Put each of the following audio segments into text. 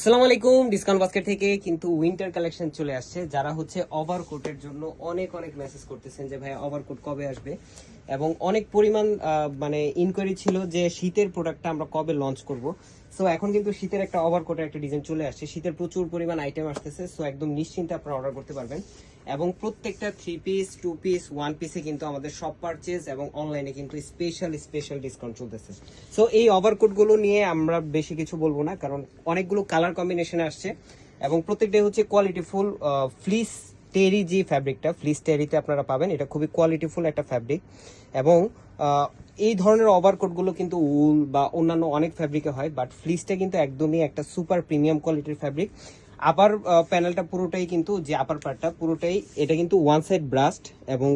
আসসালামু আলাইকুম, discount basket থেকে কিন্তু উইন্টার কালেকশন চলে আসছে, যারা হচ্ছে ওভারকোটের জন্য অনেক অনেক মেসেজ করতেছেন যে ভাই ওভারকোট কবে আসবে? এবং অনেক পরিমাণ মানে ইনকোয়ারি ছিল যে, শীতের প্রোডাক্টটা আমরা কবে লঞ্চ করব। সো এখন কিন্তু শীতের একটা ওভারকোটের একটা ডিজাইন চলে আসছে। শীতের প্রচুর পরিমাণ আইটেম আসতেছে সো একদম নিশ্চিন্তে আপনারা অর্ডার করতে পারবেন। এবং প্রত্যেকটা three piece two piece one পিসে কিন্তু আমাদের সব পারচেজ এবং অনলাইনে কিন্তু স্পেশাল স্পেশাল ডিসকাউন্ট চলতেছে। সো এই ওভারকোটগুলো নিয়ে আমরা বেশি কিছু বলব না, কারণ অনেকগুলো কালার কম্বিনেশন আসছে। এবং প্রত্যেকটাই হচ্ছে কোয়ালিটিফুল ফ্লিস টেরি যে ফ্যাব্রিকটা ফ্লিস টেরিতে আপনারা পাবেন, এটা খুবই কোয়ালিটিফুল একটা ফ্যাব্রিক এবং এই ধরনের ওভারকোটগুলো কিন্তু উল বা অন্যান্য অনেক ফ্যাব্রিকে হয় বাট ফ্লিসটা কিন্তু একদমই একটা সুপার প্রিমিয়াম কোয়ালিটির ফ্যাব্রিক আপার প্যানেলটা পুরোটাই কিন্তু, যে আপার পার্টটা পুরোটাই, এটা কিন্তু ওয়ান সাইড ব্রাস্ট এবং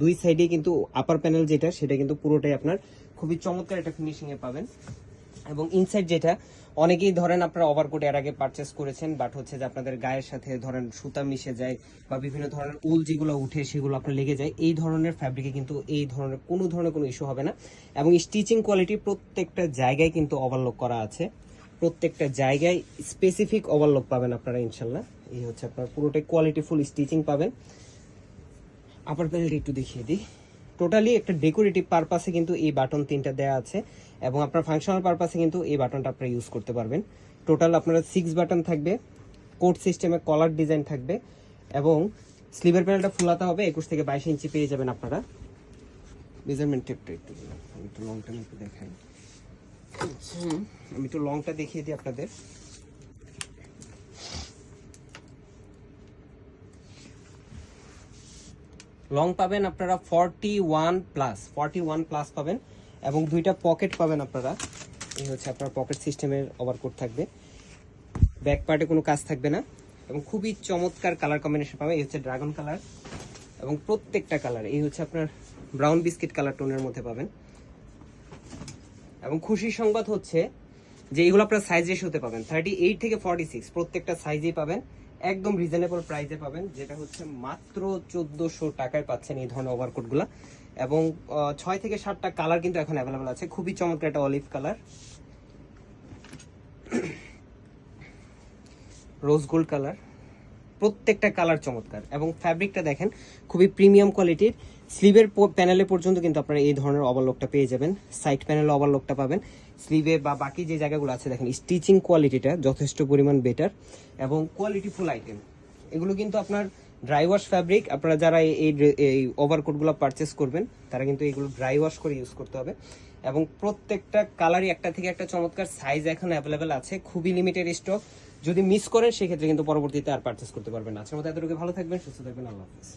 দুই সাইডে কিন্তু আপার প্যানেল যেটা, সেটা কিন্তু পুরোটাই আপনার খুবই চমৎকার একটা ফিনিশিংয়ে পাবেন। এবং ইনসাইড যেটা, অনেকেই ধরেন আপনারা ওভারকোট এর আগে পারচেস করেছেন বাট হচ্ছে যে আপনাদের গায়ের সাথে ধরেন সুতা মিশে যায় বা বিভিন্ন ধরনের উল যেগুলো উঠে সেগুলো আপনার লেগে যায়, এই ধরনের ফ্যাব্রিকে কিন্তু এই ধরনের কোনো ধরনের কোনো ইস্যু হবে না। এবং স্টিচিং কোয়ালিটি প্রত্যেকটা জায়গায় কিন্তু ওভারলোক করা আছে। প্রত্যেকটা জায়গায় স্পেসিফিক ওভারলোক পাবেন আপনারা, ইনশাল্লাহ। এই হচ্ছে আপনার পুরোটাই কোয়ালিটিফুল স্টিচিং পাবেন। আপার প্যানেলটা একটু দেখিয়ে দিই। টোটালি একটা ডেকোরেটিভ পারপাসে কিন্তু এই বাটন তিনটা দেওয়া আছে এবং আপনার ফাংশনাল পারপাসে কিন্তু এই বাটনটা আপনারা ইউজ করতে পারবেন। টোটাল আপনারা সিক্স বাটন থাকবে কোড সিস্টেমে কলার ডিজাইন থাকবে এবং স্লিভের প্যানেলটা ফুলাতে হবে একুশ থেকে বাইশ ইঞ্চি পেয়ে যাবেন আপনারা। মেজারমেন্ট টেপটা একটু আমি একটু লংটা একটু দেখাই। হুম, আমি একটু লংটা দেখিয়ে দিই আপনাদের। লং পাবেন আপনারা forty one plus forty one plus পাবেন এবং দুইটা পকেট পাবেন আপনারা। এই হচ্ছে আপনার পকেট সিস্টেমের ওভার ওভারকোট থাকবে। ব্যাক পার্টে কোনো কাজ থাকবে না এবং খুবই চমৎকার কালার কম্বিনেশন পাবেন। এই হচ্ছে ড্রাগন কালার এবং প্রত্যেকটা কালার এই হচ্ছে আপনার ব্রাউন বিস্কিট কালার টোনের মধ্যে পাবেন। এবং খুশির সংবাদ হচ্ছে যে এগুলো আপনার সাইজ রেশিওতে পাবেন। থার্টি এইট থেকে ফর্টি সিক্স প্রত্যেকটা সাইজেই পাবেন। একদম রিজনেবল প্রাইসে পাবেন, যেটা হচ্ছে মাত্র চোদ্দোশো টাকায় পাচ্ছেন এই ধরনের ওভারকোটগুলো এবং ছয় থেকে সাতটা কালার কিন্তু এখন অ্যাভেলেবেল আছে। খুবই চমৎকার একটা olive colour rose gold colour প্রত্যেকটা কালার চমৎকার এবং ফ্যাব্রিকটা দেখেন, খুবই প্রিমিয়াম কোয়ালিটির স্লিভের প্যানেলে পর্যন্ত কিন্তু আপনারা এই ধরনের ওভারলকটা পেয়ে যাবেন। সাইড প্যানেলে ওভারলকটা পাবেন। স্লিভে বা বাকি যে জায়গাগুলো আছে, দেখেন স্টিচিং কোয়ালিটিটা যথেষ্ট পরিমাণ বেটার এবং কোয়ালিটিফুল আইটেম এগুলো কিন্তু আপনার ড্রাই ওয়াশ ফ্যাব্রিক আপনারা যারা এই- এই ওভারকোটগুলো পারচেস করবেন, তারা কিন্তু এগুলো ড্রাই ওয়াশ করে ইউজ করতে হবে। এবং প্রত্যেকটা কালারই একটা থেকে একটা চমৎকার সাইজ এখন অ্যাভেলেবেল আছে, খুবই লিমিটেড স্টক যদি মিস করেন, সেক্ষেত্রে কিন্তু পরবর্তীতে আর পারচেস করতে পারবেন আজকের মতো এতটুকু ভালো থাকবেন, সুস্থ থাকবেন। আল্লাহ হাফিজ।